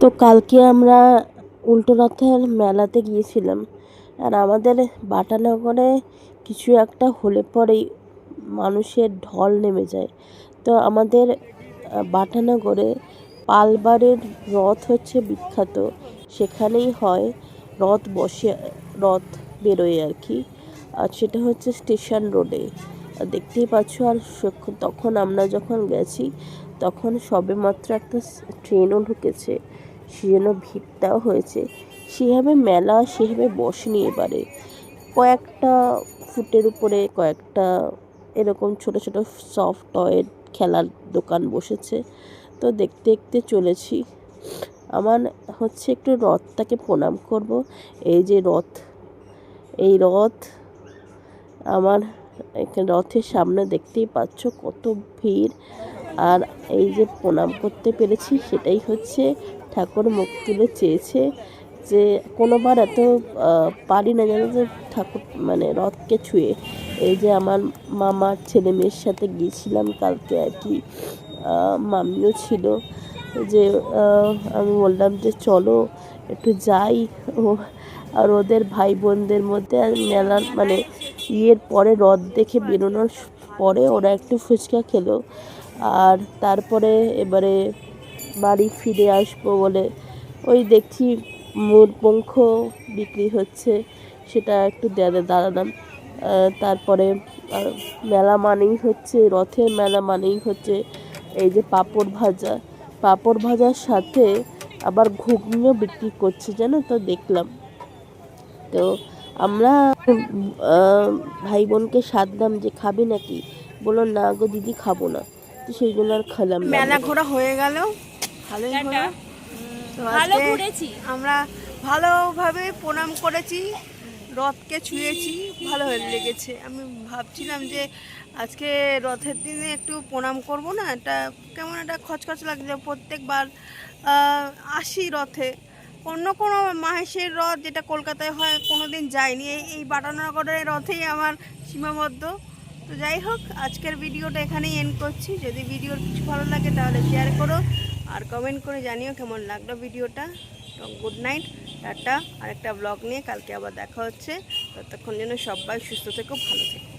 তো কালকে আমরা উল্টো রথের মেলাতে গিয়েছিলাম। আর আমাদের বাটানগরে কিছু একটা হলে পরেই মানুষের ঢল নেমে যায়। তো আমাদের বাটানগরে পালবারের রথ হচ্ছে বিখ্যাত। সেখানেই হয় রথ বসে, রথ বেরোয় আর কি। আর সেটা হচ্ছে স্টেশন রোডে। দেখতেই পাচ্ছ, আর তখন আমরা যখন গেছি, তখন সবেমাত্র একটা ট্রেনও ঢুকেছে। সেজন্য ভিড়টাও হয়েছে। সেভাবে মেলা সেভাবে বসেনি এবারে। কয়েকটা ফুটের উপরে কয়েকটা এরকম ছোট ছোট সফট টয়ের খেলার দোকান বসেছে। তো দেখতে দেখতে চলেছি। আমার হচ্ছে একটু রথটাকে প্রণাম করব। এই যে রথ, এই রথ আমার রথের সামনে দেখতেই পাচ্ছ কত ভিড়। আর এই যে প্রণাম করতে পেরেছি সেটাই হচ্ছে ঠাকুর মুখ তুলে চেয়েছে যে কোনোবার এত পারি না জানো যে ঠাকুর মানে রথকে ছুঁয়ে। এই যে আমার মামার ছেলে মেয়ের সাথে গিয়েছিলাম কালকে আর কি মামিও ছিল যে আমি বললাম যে চলো একটু যাই। ও, আর ওদের ভাই বোনদের মধ্যে মেলার মানে ইয়ের পরে রথ দেখে বেরোনোর পরে ওরা একটু ফুচকা খেলো। আর তারপরে এবারে বাড়ি ফিরে আসব বলে ওই দেখছি মুরপঙ্খ বিক্রি হচ্ছে, সেটা একটু দে- দাঁড়ালাম। তারপরে মেলা মানেই হচ্ছে, রথের মেলা মানেই হচ্ছে এই যে পাঁপড় ভাজা। পাঁপড় ভাজার সাথে আবার ঘুগনিও বিক্রি করছে, জানো তো, দেখলাম। তো আমরা ভাই বোনকে সাধলাম যে খাবি নাকি? বলল না গো দিদি খাব না। তো সেই জন্য আর খেলাম মেলা ঘোরা হয়ে গেল। ভালোই হলো। তো ভালো ঘুরেছি। আমরা ভালোভাবে প্রণাম করেছি রথকে ছুঁয়েছি ভালো হয়ে লেগেছে। আমি ভাবছিলাম যে আজকে রথের দিনে একটু প্রণাম করব না? এটা কেমন একটা খচখচ লাগছে। প্রত্যেকবার আসি রথে। অন্য কোনো মাহেশের রথ যেটা কলকাতায় হয় কোনো দিন যায়নি এই এই বাটানগরের রথেই আমার সীমাবদ্ধ। তো যাই হোক, আজকের ভিডিওটা এখানেই এন্ড করছি। যদি ভিডিওর কিছু ভালো লাগে তাহলে শেয়ার করো আর কমেন্ট করে জানিও কেমন লাগল ভিডিওটা। তো গুড নাইট টাটা। আর একটা ব্লগ নিয়ে কালকে আবার দেখা হচ্ছে। ততক্ষণ যেন সবাই সুস্থ থেকো, ভালো থেকো।